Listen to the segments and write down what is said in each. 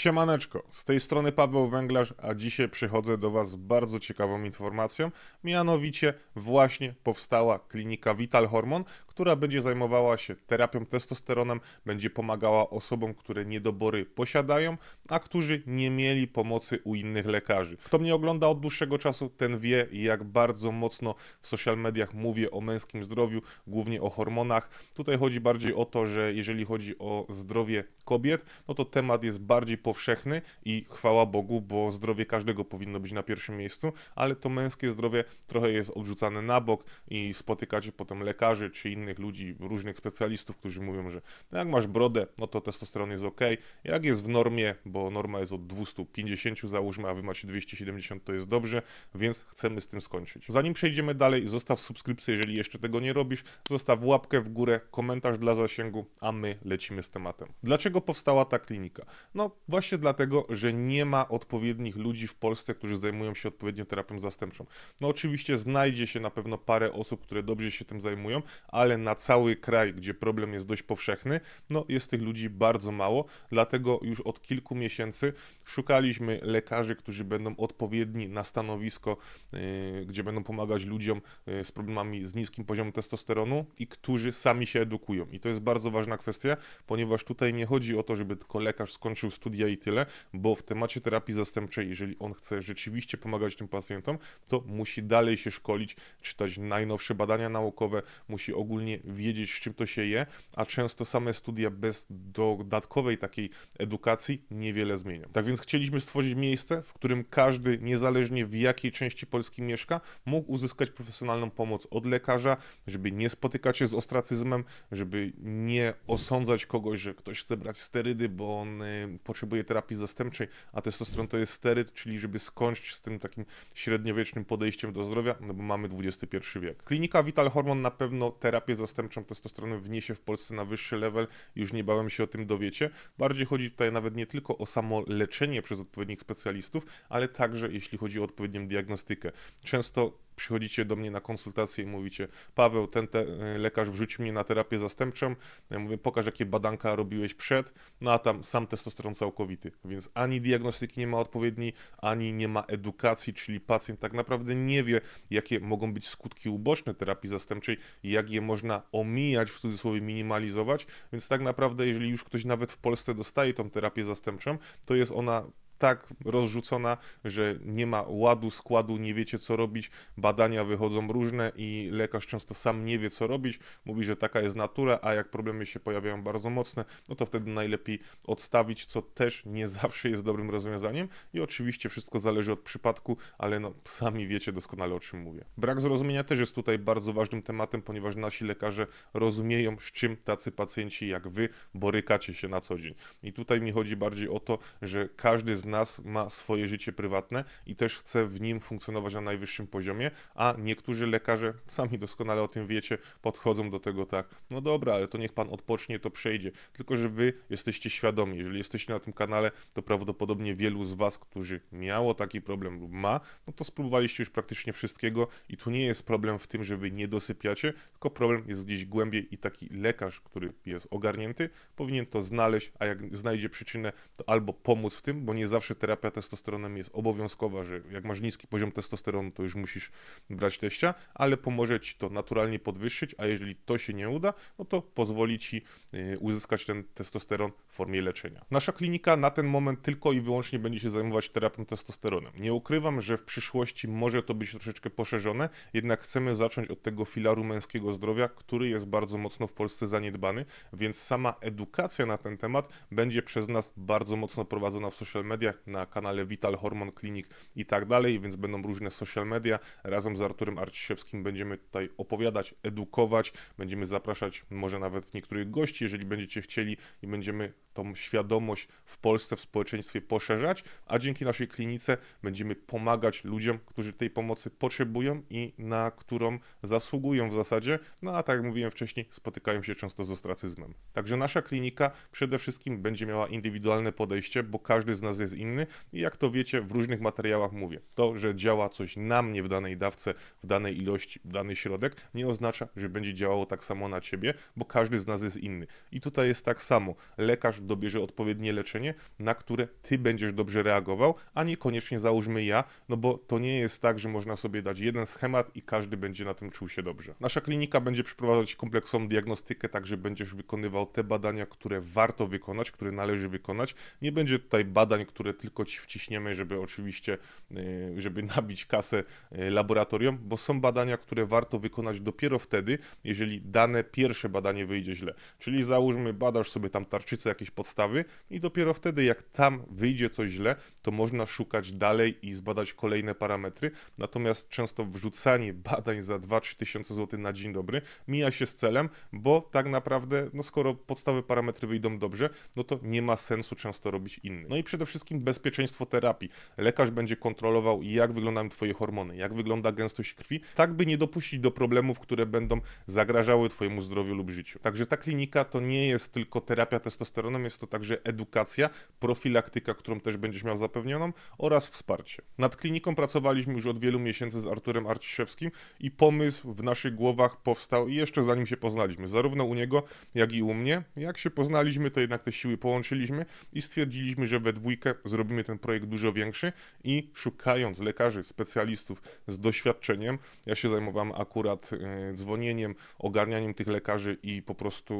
Siemaneczko, z tej strony Paweł Węglarz, a dzisiaj przychodzę do Was z bardzo ciekawą informacją. Mianowicie właśnie powstała klinika Vital Hormon, która będzie zajmowała się terapią testosteronem, będzie pomagała osobom, które niedobory posiadają, a którzy nie mieli pomocy u innych lekarzy. Kto mnie ogląda od dłuższego czasu, ten wie, jak bardzo mocno w social mediach mówię o męskim zdrowiu, głównie o hormonach. Tutaj chodzi bardziej o to, że jeżeli chodzi o zdrowie kobiet, no to temat jest bardziej powszechny i chwała Bogu, bo zdrowie każdego powinno być na pierwszym miejscu, ale to męskie zdrowie trochę jest odrzucane na bok i spotykacie potem lekarzy czy innych ludzi, różnych specjalistów, którzy mówią, że jak masz brodę, no to testosteron jest ok, jak jest w normie, bo norma jest od 250 załóżmy, a wy macie 270, to jest dobrze, więc chcemy z tym skończyć. Zanim przejdziemy dalej, zostaw subskrypcję, jeżeli jeszcze tego nie robisz, zostaw łapkę w górę, komentarz dla zasięgu, a my lecimy z tematem. Dlaczego powstała ta klinika? No właśnie dlatego, że nie ma odpowiednich ludzi w Polsce, którzy zajmują się odpowiednio terapią zastępczą. No oczywiście znajdzie się na pewno parę osób, które dobrze się tym zajmują, ale na cały kraj, gdzie problem jest dość powszechny, no jest tych ludzi bardzo mało, dlatego już od kilku miesięcy szukaliśmy lekarzy, którzy będą odpowiedni na stanowisko, yy, gdzie będą pomagać ludziom yy, z problemami z niskim poziomem testosteronu i którzy sami się edukują. I to jest bardzo ważna kwestia, ponieważ tutaj nie chodzi o to, żeby tylko lekarz skończył studia i tyle, bo w temacie terapii zastępczej, jeżeli on chce rzeczywiście pomagać tym pacjentom, to musi dalej się szkolić, czytać najnowsze badania naukowe, musi ogólnie wiedzieć, z czym to się je, a często same studia bez dodatkowej takiej edukacji niewiele zmienią. Tak więc chcieliśmy stworzyć miejsce, w którym każdy, niezależnie w jakiej części Polski mieszka, mógł uzyskać profesjonalną pomoc od lekarza, żeby nie spotykać się z ostracyzmem, żeby nie osądzać kogoś, że ktoś chce brać sterydy, bo on y, potrzebuje terapii zastępczej, a testosteron to jest steryd, czyli żeby skończyć z tym takim średniowiecznym podejściem do zdrowia, no bo mamy XXI wiek. Klinika Vital Hormon na pewno terapię zastępczą testosteronu wniesie w Polsce na wyższy level, już niebawem się o tym dowiecie. Bardziej chodzi tutaj nawet nie tylko o samo leczenie przez odpowiednich specjalistów, ale także jeśli chodzi o odpowiednią diagnostykę. Często przychodzicie do mnie na konsultację i mówicie, Paweł, ten te, lekarz wrzucił mnie na terapię zastępczą, ja mówię, pokaż jakie badanka robiłeś przed, no a tam sam testosteron całkowity, więc ani diagnostyki nie ma odpowiedniej, ani nie ma edukacji, czyli pacjent tak naprawdę nie wie, jakie mogą być skutki uboczne terapii zastępczej jak je można omijać, w cudzysłowie minimalizować, więc tak naprawdę jeżeli już ktoś nawet w Polsce dostaje tą terapię zastępczą, to jest ona tak rozrzucona, że nie ma ładu, składu, nie wiecie co robić, badania wychodzą różne i lekarz często sam nie wie co robić, mówi, że taka jest natura, a jak problemy się pojawiają bardzo mocne, no to wtedy najlepiej odstawić, co też nie zawsze jest dobrym rozwiązaniem i oczywiście wszystko zależy od przypadku, ale no sami wiecie doskonale o czym mówię. Brak zrozumienia też jest tutaj bardzo ważnym tematem, ponieważ nasi lekarze rozumieją, z czym tacy pacjenci jak wy borykacie się na co dzień. I tutaj mi chodzi bardziej o to, że każdy z nas ma swoje życie prywatne i też chce w nim funkcjonować na najwyższym poziomie, a niektórzy lekarze, sami doskonale o tym wiecie, podchodzą do tego tak, no dobra, ale to niech pan odpocznie, to przejdzie. Tylko, że wy jesteście świadomi, jeżeli jesteście na tym kanale, to prawdopodobnie wielu z was, którzy miało taki problem lub ma, no to spróbowaliście już praktycznie wszystkiego i tu nie jest problem w tym, że wy nie dosypiacie, tylko problem jest gdzieś głębiej i taki lekarz, który jest ogarnięty, powinien to znaleźć, a jak znajdzie przyczynę, to albo pomóc w tym, bo nie zawsze terapia testosteronem jest obowiązkowa, że jak masz niski poziom testosteronu, to już musisz brać teścia, ale pomoże ci to naturalnie podwyższyć, a jeżeli to się nie uda, no to pozwoli ci y, uzyskać ten testosteron w formie leczenia. Nasza klinika na ten moment tylko i wyłącznie będzie się zajmować terapią testosteronem. Nie ukrywam, że w przyszłości może to być troszeczkę poszerzone, jednak chcemy zacząć od tego filaru męskiego zdrowia, który jest bardzo mocno w Polsce zaniedbany, więc sama edukacja na ten temat będzie przez nas bardzo mocno prowadzona w social na kanale Vital Hormon Clinic i tak dalej, więc będą różne social media. Razem z Arturem Arciszewskim będziemy tutaj opowiadać, edukować, będziemy zapraszać może nawet niektórych gości, jeżeli będziecie chcieli i będziemy tą świadomość w Polsce, w społeczeństwie poszerzać, a dzięki naszej klinice będziemy pomagać ludziom, którzy tej pomocy potrzebują i na którą zasługują w zasadzie, no a tak jak mówiłem wcześniej, spotykają się często z ostracyzmem. Także nasza klinika przede wszystkim będzie miała indywidualne podejście, bo każdy z nas jest inny i jak to wiecie, w różnych materiałach mówię, to, że działa coś na mnie w danej dawce, w danej ilości, w dany środek, nie oznacza, że będzie działało tak samo na ciebie, bo każdy z nas jest inny. I tutaj jest tak samo. Lekarz dobierze odpowiednie leczenie, na które ty będziesz dobrze reagował, a niekoniecznie załóżmy ja, no bo to nie jest tak, że można sobie dać jeden schemat i każdy będzie na tym czuł się dobrze. Nasza klinika będzie przeprowadzać kompleksową diagnostykę, tak że będziesz wykonywał te badania, które warto wykonać, które należy wykonać. Nie będzie tutaj badań, które tylko ci wciśniemy, żeby oczywiście, yy, żeby nabić kasę yy, laboratorium, bo są badania, które warto wykonać dopiero wtedy, jeżeli dane pierwsze badanie wyjdzie źle. Czyli załóżmy, badasz sobie tam tarczycę, jakieś podstawy i dopiero wtedy, jak tam wyjdzie coś źle, to można szukać dalej i zbadać kolejne parametry. Natomiast często wrzucanie badań za 2-3 tysiące złotych na dzień dobry mija się z celem, bo tak naprawdę, no skoro podstawy parametry wyjdą dobrze, no to nie ma sensu często robić innych. No i przede wszystkim bezpieczeństwo terapii. Lekarz będzie kontrolował, jak wyglądają Twoje hormony, jak wygląda gęstość krwi, tak by nie dopuścić do problemów, które będą zagrażały Twojemu zdrowiu lub życiu. Także ta klinika to nie jest tylko terapia testosteronem, jest to także edukacja, profilaktyka, którą też będziesz miał zapewnioną oraz wsparcie. Nad kliniką pracowaliśmy już od wielu miesięcy z Arturem Arciszewskim i pomysł w naszych głowach powstał jeszcze zanim się poznaliśmy, zarówno u niego, jak i u mnie. Jak się poznaliśmy, to jednak te siły połączyliśmy i stwierdziliśmy, że we dwójkę zrobimy ten projekt dużo większy i szukając lekarzy, specjalistów z doświadczeniem, ja się zajmowałem akurat y, dzwonieniem, ogarnianiem tych lekarzy i po prostu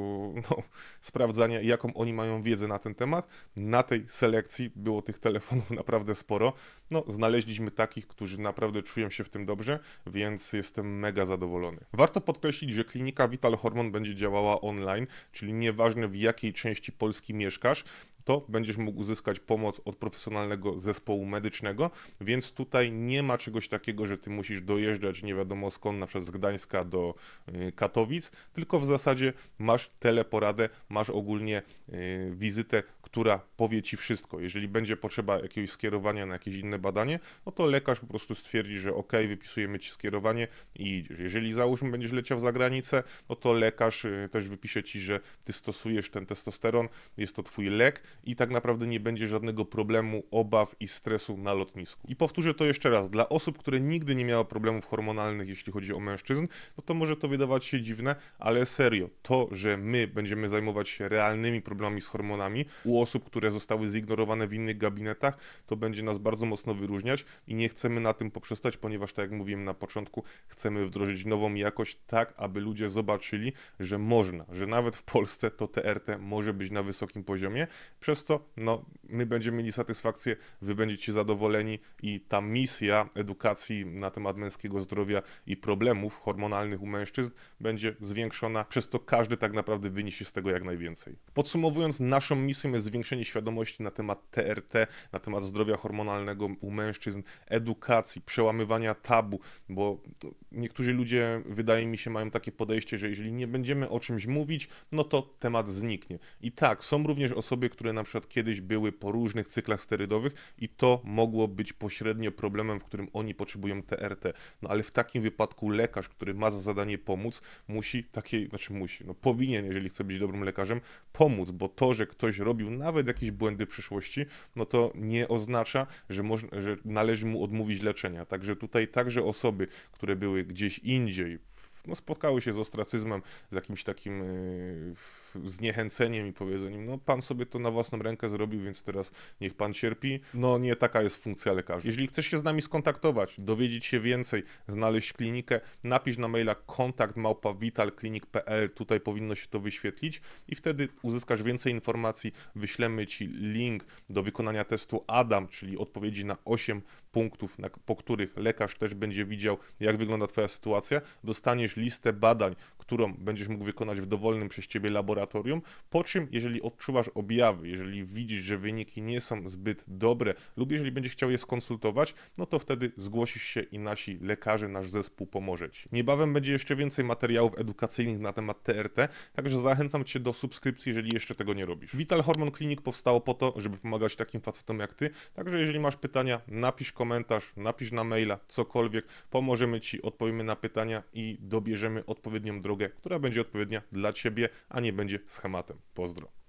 no, sprawdzania, jaką oni mają wiedzę na ten temat. Na tej selekcji było tych telefonów naprawdę sporo. No, znaleźliśmy takich, którzy naprawdę czują się w tym dobrze, więc jestem mega zadowolony. Warto podkreślić, że klinika Vital Hormon będzie działała online, czyli nieważne w jakiej części Polski mieszkasz, to będziesz mógł uzyskać pomoc od profesjonalnego zespołu medycznego, więc tutaj nie ma czegoś takiego, że ty musisz dojeżdżać nie wiadomo skąd, na przykład z Gdańska do y, Katowic, tylko w zasadzie masz teleporadę, masz ogólnie y, wizytę, która powie ci wszystko. Jeżeli będzie potrzeba jakiegoś skierowania na jakieś inne badanie, no to lekarz po prostu stwierdzi, że ok, wypisujemy ci skierowanie i idziesz. Jeżeli załóżmy będziesz leciał za granicę, no to lekarz y, też wypisze ci, że ty stosujesz ten testosteron, jest to twój lek i tak naprawdę nie będzie żadnego problemu, obaw i stresu na lotnisku. I powtórzę to jeszcze raz, dla osób, które nigdy nie miały problemów hormonalnych, jeśli chodzi o mężczyzn, no to może to wydawać się dziwne, ale serio, to, że my będziemy zajmować się realnymi problemami z hormonami u osób, które zostały zignorowane w innych gabinetach, to będzie nas bardzo mocno wyróżniać i nie chcemy na tym poprzestać, ponieważ tak jak mówiłem na początku, chcemy wdrożyć nową jakość tak, aby ludzie zobaczyli, że można, że nawet w Polsce to TRT może być na wysokim poziomie, przez co no, my będziemy mieli satysfakcję, wy będziecie zadowoleni i ta misja edukacji na temat męskiego zdrowia i problemów hormonalnych u mężczyzn będzie zwiększona, przez to każdy tak naprawdę wyniesie z tego jak najwięcej. Podsumowując, naszą misją jest zwiększenie świadomości na temat TRT, na temat zdrowia hormonalnego u mężczyzn, edukacji, przełamywania tabu, bo niektórzy ludzie, wydaje mi się, mają takie podejście, że jeżeli nie będziemy o czymś mówić, no to temat zniknie. I tak, są również osoby, które na przykład kiedyś były po różnych cyklach sterydowych i to mogło być pośrednio problemem, w którym oni potrzebują TRT. No ale w takim wypadku lekarz, który ma za zadanie pomóc, musi takiej, znaczy musi, no powinien, jeżeli chce być dobrym lekarzem, pomóc, bo to, że ktoś robił nawet jakieś błędy przyszłości, no to nie oznacza, że, można, że należy mu odmówić leczenia. Także tutaj także osoby, które były gdzieś indziej, no, spotkały się z ostracyzmem, z jakimś takim yy, zniechęceniem i powiedzeniem, no pan sobie to na własną rękę zrobił, więc teraz niech pan cierpi. No nie taka jest funkcja lekarza. Jeżeli chcesz się z nami skontaktować, dowiedzieć się więcej, znaleźć klinikę, napisz na maila kontakt małpa vitalklinik.pl, tutaj powinno się to wyświetlić i wtedy uzyskasz więcej informacji, wyślemy ci link do wykonania testu ADAM, czyli odpowiedzi na 8 punktów, na, po których lekarz też będzie widział, jak wygląda twoja sytuacja, dostaniesz listę badań, którą będziesz mógł wykonać w dowolnym przez ciebie laboratorium, po czym jeżeli odczuwasz objawy, jeżeli widzisz, że wyniki nie są zbyt dobre lub jeżeli będziesz chciał je skonsultować, no to wtedy zgłosisz się i nasi lekarze, nasz zespół pomoże Ci. Niebawem będzie jeszcze więcej materiałów edukacyjnych na temat TRT, także zachęcam Cię do subskrypcji, jeżeli jeszcze tego nie robisz. Vital Hormon Clinic powstało po to, żeby pomagać takim facetom jak Ty, także jeżeli masz pytania, napisz komentarz, napisz na maila, cokolwiek, pomożemy Ci, odpowiemy na pytania i dobierzemy odpowiednią drogę, która będzie odpowiednia dla Ciebie, a nie będzie schematem. Pozdro.